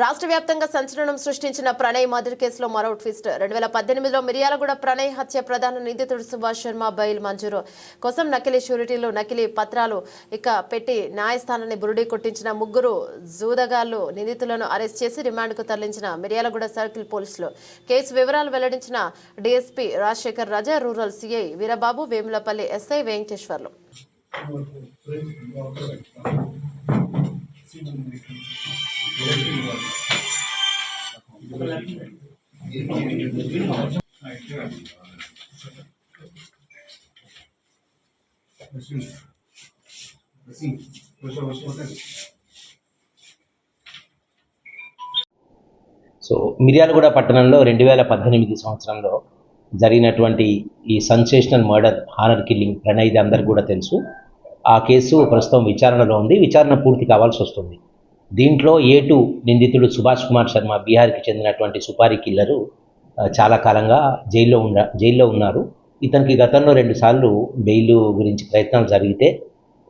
రాష్ట్ర వ్యాప్తంగా సంచలనం సృష్టించిన ప్రణయ్ మర్డర్ కేసులో మరో ట్విస్ట్. రెండు వేల పద్దెనిమిదిలో మిర్యాలగూడ ప్రణయ్ హత్య ప్రధాన నిందితుడు సుభాష్ శర్మ బెయిల్ మంజూరు. కోసం నకిలీ షూరిటీలు నకిలీ పత్రాలు ఇక పెట్టి న్యాయస్థానాన్ని బురుడి కొట్టించిన ముగ్గురు జూదగాళ్ళు నిందితులను అరెస్ట్ చేసి రిమాండ్కు తరలించిన మిర్యాలగూడ సర్కిల్ పోలీసులు. కేసు వివరాలు వెల్లడించిన DSP Rajasekhar Raja rural CI Veerababu Vemulapalli SI Venkateswarlu. So Miryalaguda పట్టణంలో రెండు వేల పద్దెనిమిది సంవత్సరంలో జరిగినటువంటి ఈ sensational murder honour killing Pranay అందరికి కూడా తెలుసు. ఆ కేసు ప్రస్తుతం విచారణలో ఉంది. విచారణ పూర్తి కావాల్సి వస్తుంది. దీంట్లో ఏ టూ నిందితుడు సుభాష్ కుమార్ శర్మ బీహార్కి చెందినటువంటి సుపారీ కిల్లరు చాలా కాలంగా జైల్లో ఉన్న జైల్లో ఉన్నారు. ఇతనికి గతంలో రెండుసార్లు బెయిల్ గురించి ప్రయత్నాలు జరిగితే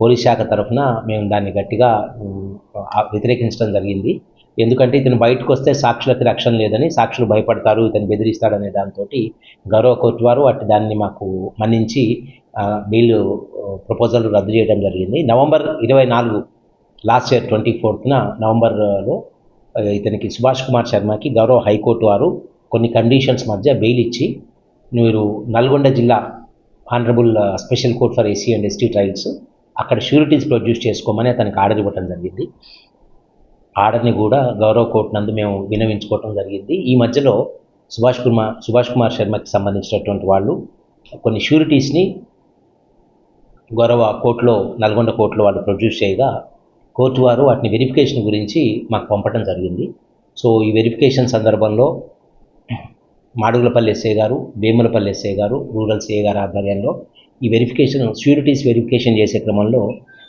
పోలీస్ శాఖ తరఫున మేము దాన్ని గట్టిగా వ్యతిరేకించడం జరిగింది. ఎందుకంటే ఇతను బయటకు వస్తే సాక్షులకు రక్షణ లేదని సాక్షులు భయపడతారు ఇతను బెదిరిస్తాడనే దాంతో గౌరవ కోర్టు వారు అటు దాన్ని మాకు మన్నించి బెయిల్ ప్రపోజల్ రద్దు చేయడం జరిగింది. నవంబర్ ఇరవై నాలుగు లాస్ట్ ఇయర్ ట్వంటీ ఫోర్త్న నవంబర్లో ఇతనికి సుభాష్ కుమార్ శర్మకి గౌరవ హైకోర్టు వారు కొన్ని కండిషన్స్ మధ్య బెయిల్ ఇచ్చి మీరు నల్గొండ జిల్లా honourable special court for SC and ST trials అక్కడ షూరిటీస్ ప్రొడ్యూస్ చేసుకోమని అతనికి ఆర్డర్ ఇవ్వడం జరిగింది. ఆర్డర్ని కూడా గౌరవ కోర్టు నందు మేము వినవించుకోవటం జరిగింది. ఈ మధ్యలో సుభాష్ కుమార్ సుభాష్ కుమార్ శర్మకి సంబంధించినటువంటి వాళ్ళు కొన్ని షూరిటీస్ని గౌరవ కోర్టులో నల్గొండ కోర్టులో వాళ్ళు ప్రొడ్యూస్ చేయగా కోర్టు వారు వాటిని వెరిఫికేషన్ గురించి మాకు పంపడం జరిగింది. సో ఈ వెరిఫికేషన్ సందర్భంలో మాడుగులపల్లి ఎస్ఏ గారు వేములపల్లి ఎస్ఏ గారు రూరల్ సిఏ గారి ఆధ్వర్యంలో ఈ వెరిఫికేషన్ షూరిటీస్ వెరిఫికేషన్ చేసే క్రమంలో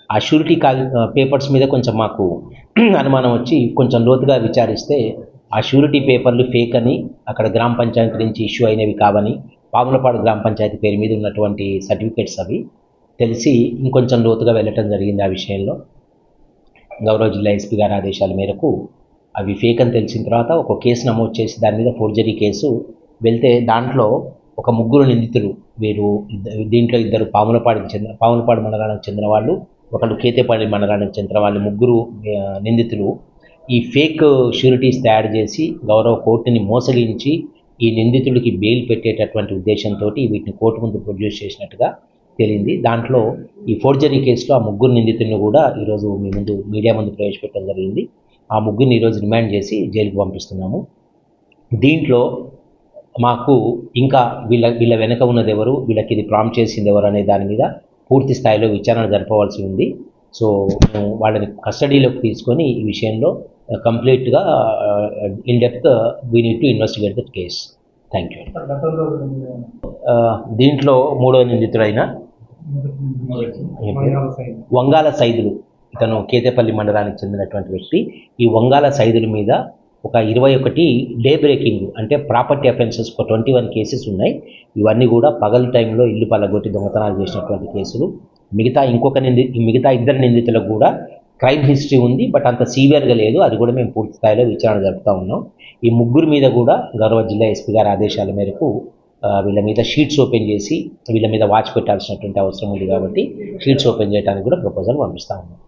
ఆ షూరిటీ కాగి పేపర్స్ మీద కొంచెం మాకు అనుమానం వచ్చి కొంచెం లోతుగా విచారిస్తే ఆ షూరిటీ పేపర్లు ఫేక్ అని అక్కడ గ్రామ పంచాయతీ నుంచి ఇష్యూ అయినవి కావని పాములపాడు గ్రామ పంచాయతీ పేరు మీద ఉన్నటువంటి సర్టిఫికేట్స్ అవి తెలిసి ఇంకొంచెం లోతుగా వెళ్ళటం జరిగింది ఆ విషయంలో. గౌరవ జిల్లా ఎస్పీ గారి ఆదేశాల మేరకు అవి ఫేక్ అని తెలిసిన తర్వాత ఒక కేసు నమోదు చేసి దాని మీద ఫోర్జరీ కేసు వెళ్తే దాంట్లో ఒక ముగ్గురు నిందితులు వీరు దీంట్లో ఇద్దరు పాములపాడికి చెందిన పాములపాడు మండలానికి చెందిన వాళ్ళు ఒకళ్ళు కేతేపల్లి మండలానికి చెందిన వాళ్ళు ముగ్గురు నిందితులు. ఈ ఫేక్ షూరిటీస్ తయారు చేసి గౌరవ కోర్టుని మోసగించి ఈ నిందితుడికి బెయిల్ పెట్టేటటువంటి ఉద్దేశంతో వీటిని కోర్టు ముందు ప్రొడ్యూస్ చేసినట్టుగా తేలింది. దాంట్లో ఈ ఫోర్జరీ కేసులో ఆ ముగ్గురు నిందితులను కూడా ఈరోజు మీ ముందు మీడియా ముందు ప్రవేశపెట్టడం జరిగింది. ఆ ముగ్గురిని ఈరోజు రిమాండ్ చేసి జైలుకు పంపిస్తున్నాము. దీంట్లో మాకు ఇంకా వీళ్ళ వీళ్ళ వెనక ఉన్నది ఎవరు వీళ్ళకి ఇది ప్రాంప్ట్ చేసింది ఎవరు అనే దాని మీద పూర్తి స్థాయిలో విచారణ జరపవలసి ఉంది. సో మేము వాళ్ళని కస్టడీలోకి తీసుకొని ఈ విషయంలో కంప్లీట్గా in depth we need to investigate that case. Thank you దీంట్లో మూడో నిందితుడైన? వంగాల సైదులు. ఇతను కేతేపల్లి మండలానికి చెందినటువంటి వ్యక్తి. ఈ వంగాల సైదుల మీద ఒక ఇరవై ఒకటి డే బ్రేకింగ్ అంటే ప్రాపర్టీ అఫెన్సెస్ ఒక ట్వంటీ వన్ కేసెస్ ఉన్నాయి. ఇవన్నీ కూడా పగల టైంలో ఇల్లు పల్లగొట్టి దొంగతనాలు చేసినటువంటి కేసులు. మిగతా ఇంకొక నింది మిగతా ఇద్దరు నిందితులకు కూడా క్రైమ్ హిస్టరీ ఉంది బట్ అంత సీవియర్గా లేదు. అది కూడా మేము పూర్తి స్థాయిలో విచారణ జరుపుతూ ఉన్నాం. ఈ ముగ్గురు మీద కూడా గౌరవ జిల్లా ఎస్పీ గారి ఆదేశాల మేరకు వీళ్ళ మీద షీట్స్ ఓపెన్ చేసి వీళ్ళ మీద వాచ్ పెట్టాల్సినటువంటి అవసరం ఉంది కాబట్టి షీట్స్ ఓపెన్ చేయడానికి కూడా ప్రపోజల్ పంపిస్తా ఉన్నాం.